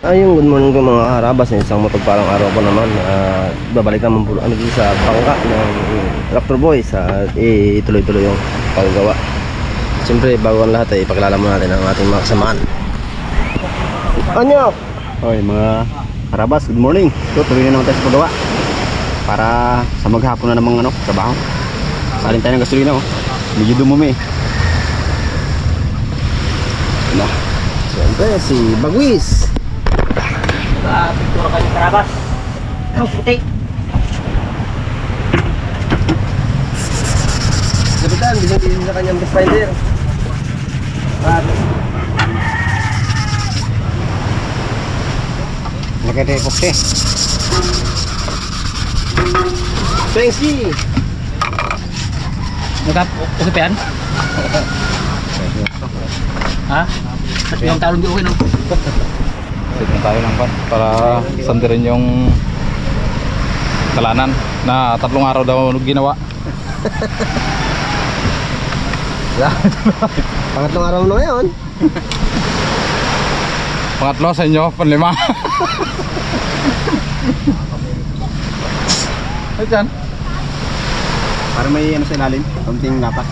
Ayun, good morning ko mga harabas. Isang mapagpalang araw ko naman. Uh, babalik naman po kami sa bangka ng Raptor Boys at ituloy-tuloy yung paggawa. Siyempre, bago ang lahat ay ipakilala mo natin ang ating mga kasamaan. Anyo! Hoy mga karabas, good morning. So, tuloy na naman tayo sa paggawa. Para sa maghapon na namang ano, trabaho. Salin tayo ng gasolina oh. Medyo dumumi. Wala. Siyempre, si Bagwis. Ah, pintura kayo karabas. Ang puti. Kapitan, bising-bising sa kanyang best finder. At Nakita yung pukti. Thanksy! Nagkap, okay pa yan? ha? At yung talong di okay no? Sit na tayo ng pan para sandirin yung kalanan na tatlong araw daw ginawa. Pangatlong araw na ngayon. Pangatlo sa inyo, panlima. Ay dyan. Para may ano sa ilalim, konting lapak.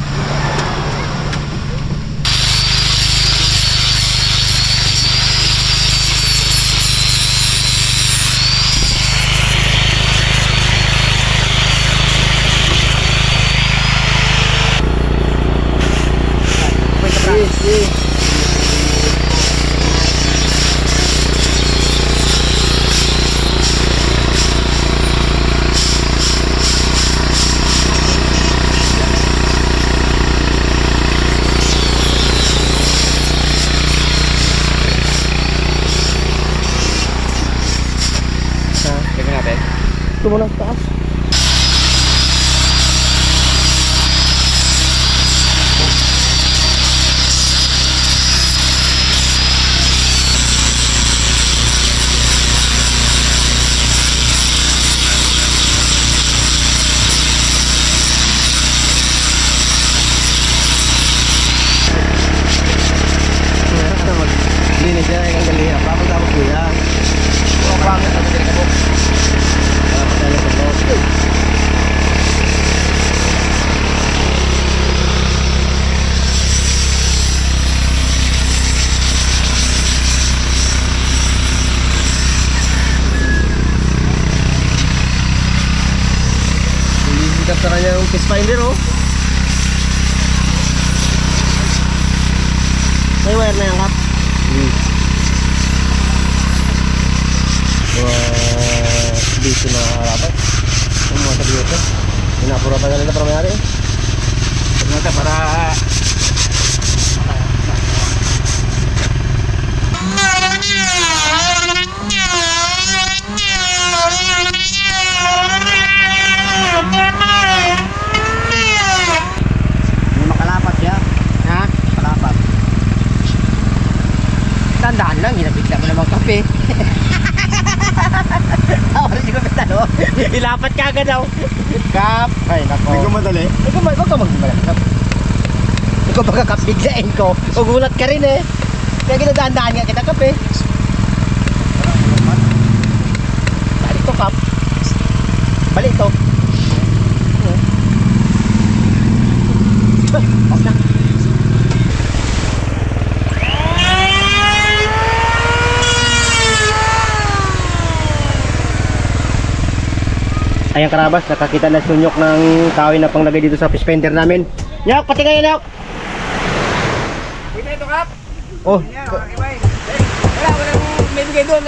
Ilapat ka agad daw. Kap. Ay, nako. Hindi ko madali. Ikaw ba, ikaw magmamalakap. Ikaw baka kapiglain ko. Ugulat ka rin eh. Kaya ginadaan-daan nga kita kape. Balik to, Kap. Balik to. Off na. Ayan karabas, nakakita na sunyok ng kawin na panglagay dito sa fish finder namin. Nyok, pati kayo nyok! Ito, ito, Kap. Oh, Wala, walang may bigay doon.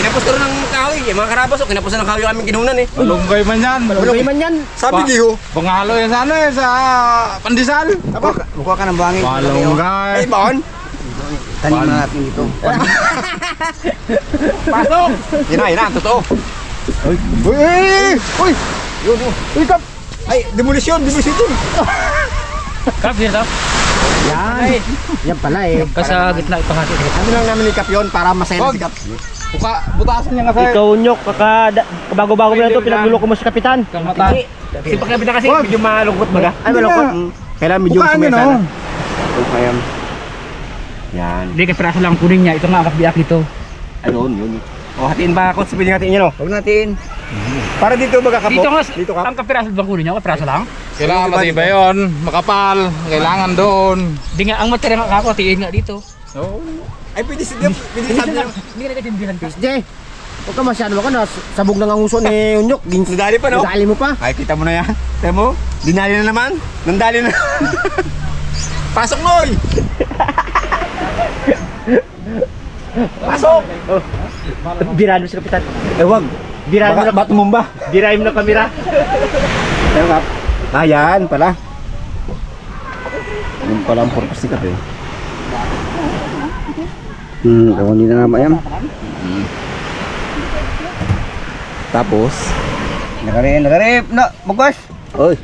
Kinapos ko ng kahoy. Eh, mga karabas, oh, kinapos na ng kahoy yung aming ginunan eh. Malunggay man yan. malunggay man yan. Sabi giho. Pangalo yan sa ano eh, sa pandesal. Aba, mukha ka ng bangin. Malunggay. Ay, baon. Tanim na natin dito. Pasok! Yan na, yan na, totoo. Uy! Uy! Uy! Yun, yun. Uy, kap! Ay, demolisyon, demolisyon yun. Kap, dito. Yan! Yan pala eh. Kasa gitna ipahati. Ano lang namin ni Kap yun para masaya na si Kap. Buka, butasan niya kasi. Ikaw nyok, kaka bago-bago mo na ito, pinagluloko mo si kapitan. Kamata. Si Pagkapitan kasi, medyo malungkot baga. Ay, malungkot. Kailangan medyo Bukaan sumaya yun, sana. oh. Kaya, Yan. Hindi, piraso lang kunin niya. Ito nga, kabiyak dito. Ayun, yun. O, hatiin ba ako? Sabihin natin yun, no? Huwag natin. Para dito magkakapo. Dito nga, Dito ka. ang kapiraso bang kunin niya? Kapiraso lang? Kailangan matibay yun, makapal, kailangan doon. Hindi nga, ang material nga ako, tiin nga dito. Ay, pwede si Diop. Pwede sabi niya. Hindi ka nagkatindihan ko. Jay, huwag ka masyado ako na. Sabog na ang uso ni Unyok. Nadali pa, no? Nadali mo pa. Ay, kita mo na yan. Kita mo? Dinali na naman. Nandali na. Pasok, Noy! Pasok! Birado si Kapitan. Eh, wag. Birado Baka, na. ba't tumumba? Birahin mo na kamera. Ano kap? Ah, yan pala. Yun pala ang purpose ni Kap eh. Hmm, ewan nyo na naman yan. Tapos, Nakarip, nakarip. Na, magwas. Oy,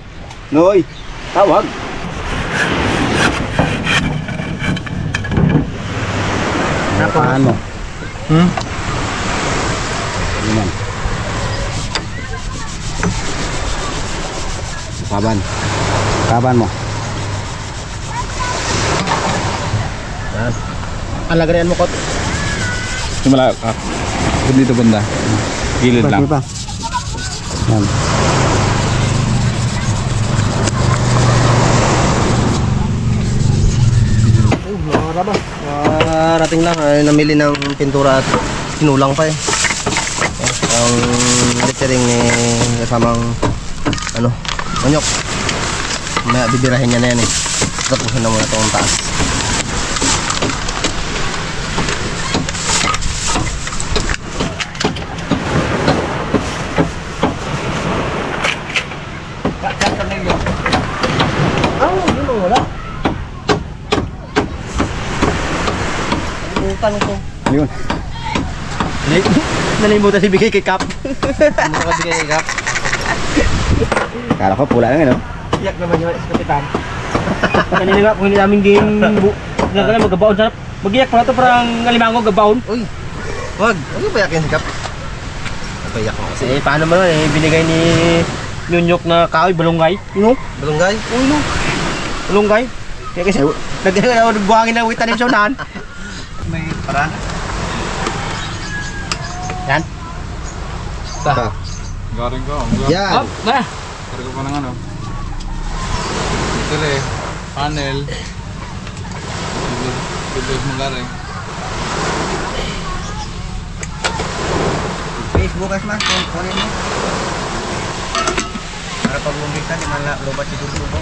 Noy, tawag. Tapos, mo? Hmm? Kaban. Kaban mo. Alagarian mo kot. Simula, ah, dito banda. Gilid lang. pa. Yan. Ah, rating lang. Ay, namili ng pintura at kinulang pa eh. Eh, Ang lettering ni kasamang ano, manyok. May bibirahin niya na yan eh. Tapusin na muna itong taas. Ko. Yun. Nalimutan si Bigay kay Kap. Ano ka bigay kap? Kala ko pula lang ano. Iyak naman yung Kapitan. Kanina nga, kung hindi namin bu... Nagkala magabaon sa... Mag-iyak pa na to parang ngalimango gabaon. Uy, wag. Huwag pa yakin si kap. Payak mo kasi. Eh, paano ba eh, binigay ni Nunyok na kahoy, balunggay. Know? Balunggay. Uy, no. Balunggay. Kaya kasi, nagkala na buhangin ng witan ng sunan. May paraan. Yan. Garing ko. Yan. Hop, na. Garing ko pa ng ano. Ito rin. Panel. Bibig mo garing. Facebook guys mas, kung kunin mo. Para pag bumita, di man lobat si Dudu ko.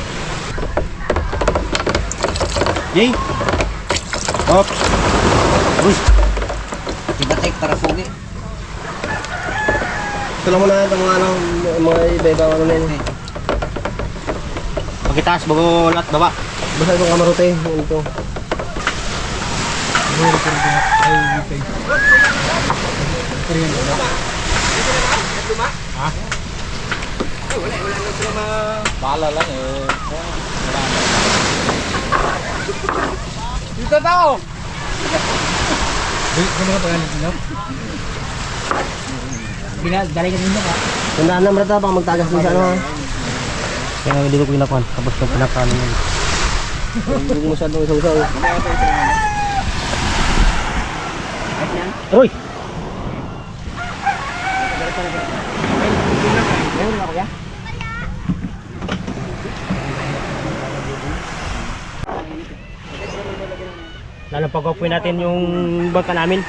Jay! Hop. Uy! Ibatik para sugi. Ito lang muna itong mga ano, mga iba-iba ano na yun. Pagkitaas, bago lahat baba. Basta itong kamarote. Yun ito. Bahala lang eh. Dito tao. Binal, dalay ka ninyo ka. Tandaan na brata, baka magtagas din sa ano ha. Kaya hindi ko pinakuhan. Tapos yung pinakaano mo. Hindi ko masyadong isaw-isaw. Uy! Lalampagapoy natin yung bangka namin.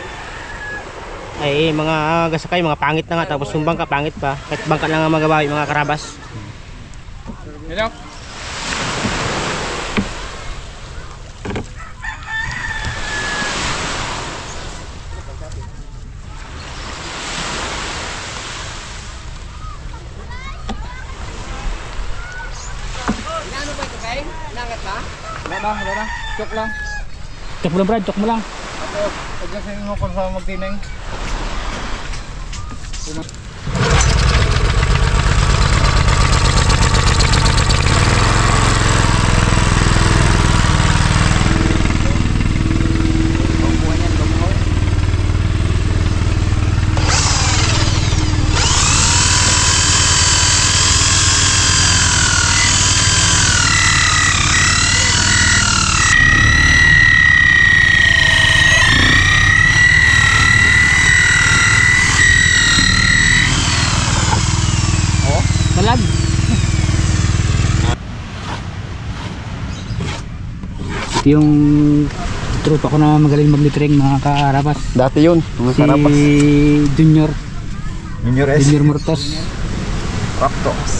Ay mga gasakay, mga pangit na nga. Tapos yung bangka pangit pa. Kahit bangka lang ang magawa mga karabas. Hello? Wala na, wala na. Chok lang. Chok mo lang, Brad. Chok mo lang. Kasi mo kung sa magtineng. তোমার Yung tropa ko na magaling maglitring mga kaarabas. Dati yun, mga Si karabas. Junior, Junior S. Junior Mortos. Raptos.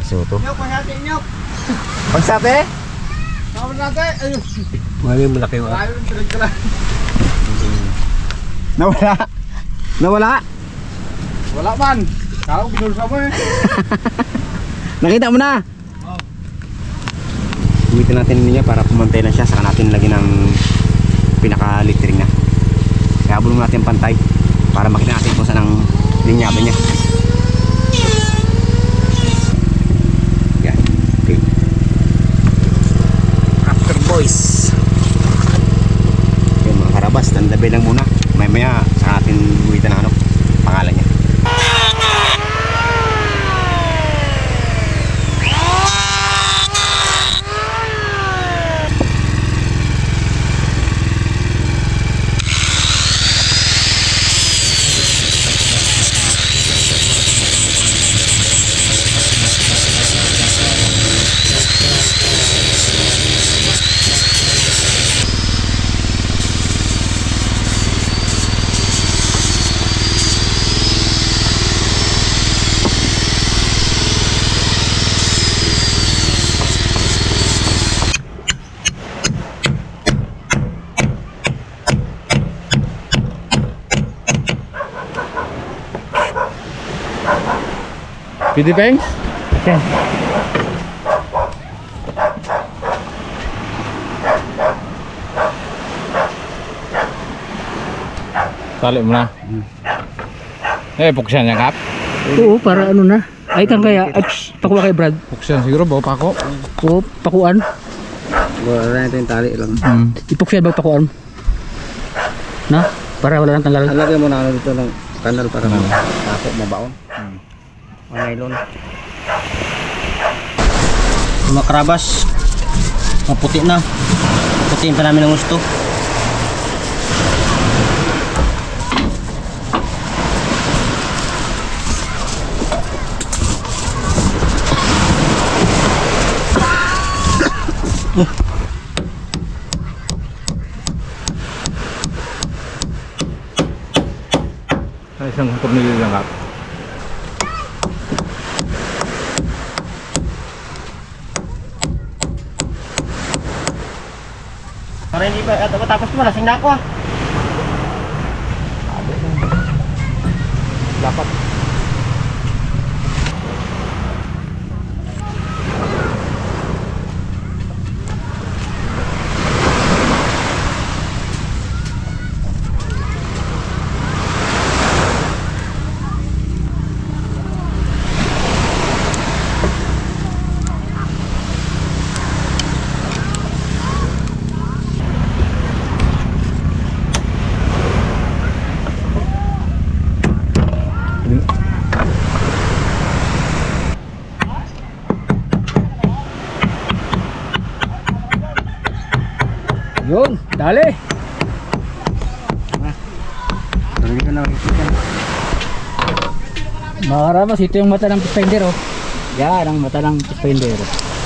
Aso to. Pagsabi? Nawala. Nawala. Wala man. Kau binulsa mo eh. Nakita mo na. Gamitin natin niya para pumantay na siya. Saka natin lagyan ng pinaka-littering na. Kaya bulong natin ang pantay para makita natin kung saan ang linyado niya. Yan. After boys. Yung mga karabas, tandabi lang muna. May maya, saka natin buwitan ng ano, pangalan niya. Pwede peng? Tali mo na. Eh, buksan niya kap. Oo, para ano na. Ay kang kaya, ay, pakuha kay Brad. Buksan siguro ba pa ako? Oo, pakuan. Wala natin yung tali lang. Hmm. Ipuksan ba pakuan? Na? Para wala nang tanggal. Lagyan mo na ano dito ng kanal para ako mabaon. Mga nylon. Mga karabas. Maputi na. Putiin pa namin ng gusto. Ay, isang tornilyo lang kap. Para hindi pa, at matapos ko, malasing na ako ah. Dapat. Yun, dali. Mga karabas, ito yung mata ng suspender oh. Yan ang mata ng suspender.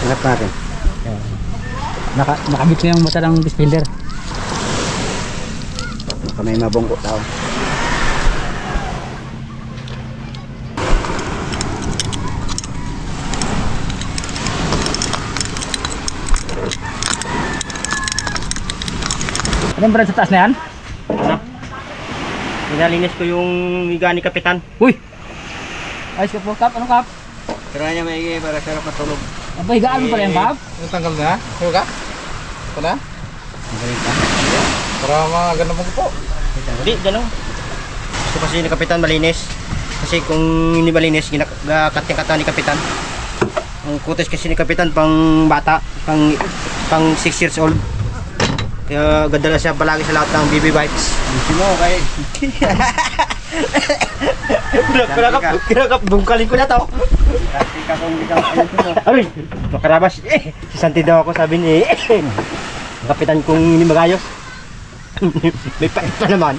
Ingat natin. Naka, nakabit na yung mata ng suspender. Baka may mabungko tao. Anong brand sa taas na yan? Pinalinis ko yung higa ni Kapitan. Uy! Ayos ka po, Kap. Anong Kap? Tira niya maigi para sarap matulog. Aba, higaan mo pala yung Kap? Yung tanggal na? Yung ka? Ito na? Para mga ganun mo po. Hindi, gano'n. Gusto kasi ni Kapitan malinis. Kasi kung hindi malinis, ginakating-kata ni Kapitan. Ang kutis kasi ni Kapitan pang bata, pang pang 6 years old. Kaya ganda siya palagi sa lahat ng BB wipes. Sino kay? Kinakap, kinakap, bungkalin ko na to. Tika kung di ka ayun mo. Aray, makarabas. Eh, si Santi daw ako sabi ni eh, Kapitan kung hindi magayos. May pait pa naman.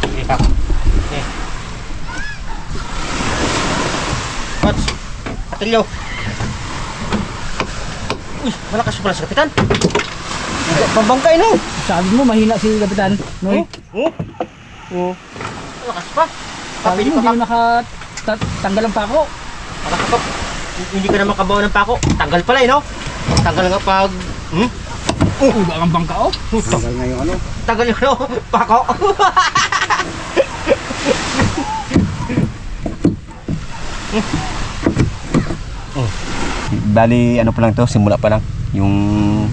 Okay, Kap. Uy, malakas pala si Kapitan. Pambangkay no. Sabi mo, mahina si Kapitan. No? Oh? Oh. Malakas pa. Sabi mo, hindi ka. nakatanggal ang pako. Malakas pa. Hindi ka na makabawa ng pako. Tanggal pala eh no. Tanggal nga pag... Hmm? Oh, baka ang bangka oh. Tagal nga yung ano. Tanggal yung ano, pako. Bali, ano pa lang to, simula pa lang. Yung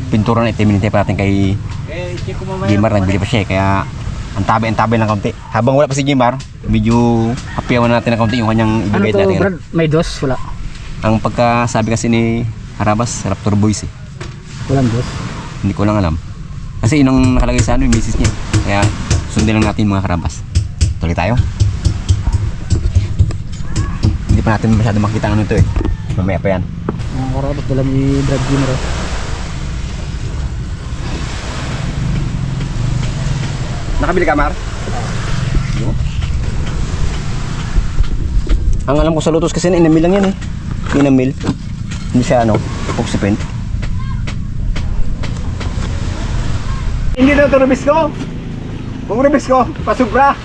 pintura na itiminintay pa natin kay Gimar, nagbili pa siya kaya ang tabi, ang tabi lang kaunti. Habang wala pa si Gimar, medyo happyawan natin ng kaunti yung kanyang Ano ibigay to, natin. Brad? May dos? Wala. Ang pagkasabi kasi ni Harabas, Raptor Boys eh. Walang dos. Hindi ko lang alam. Kasi yun ang nakalagay sa ano, yung misis niya. Kaya sundin lang natin mga Harabas. Tuloy tayo. Hindi pa natin masyado makita ang ano ito eh. Mamaya pa yan. Ang karabas dala ni Brad Jimmer oh. Nakabili ka, Mar? Ang alam ko sa Lotus kasi na inamil lang yan eh. Inamil. Hindi siya ano, oxypen. Hindi na ito rubis ko. Kung rubis ko, pasubra.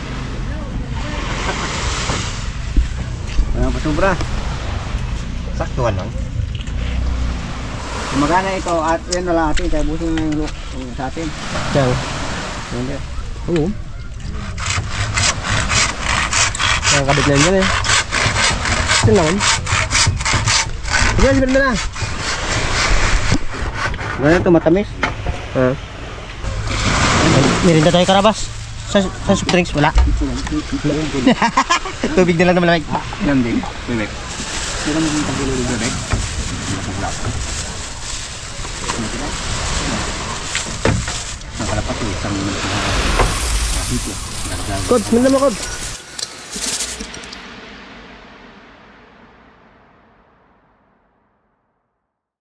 Ano, pasubra. Saktuhan lang. Magana ito at yan na lang atin. Kaya busin na yung look sa atin. Ciao. Hindi. Oo. Ang kabit na yan eh. Ito lang. Sige, sige na. Ganun ito matamis. Ah. Mirinda tayo karabas. Sa, sa soft drinks, wala. Tubig na lang naman lamig. Yan din. Bebek. Kods, minna mo kods.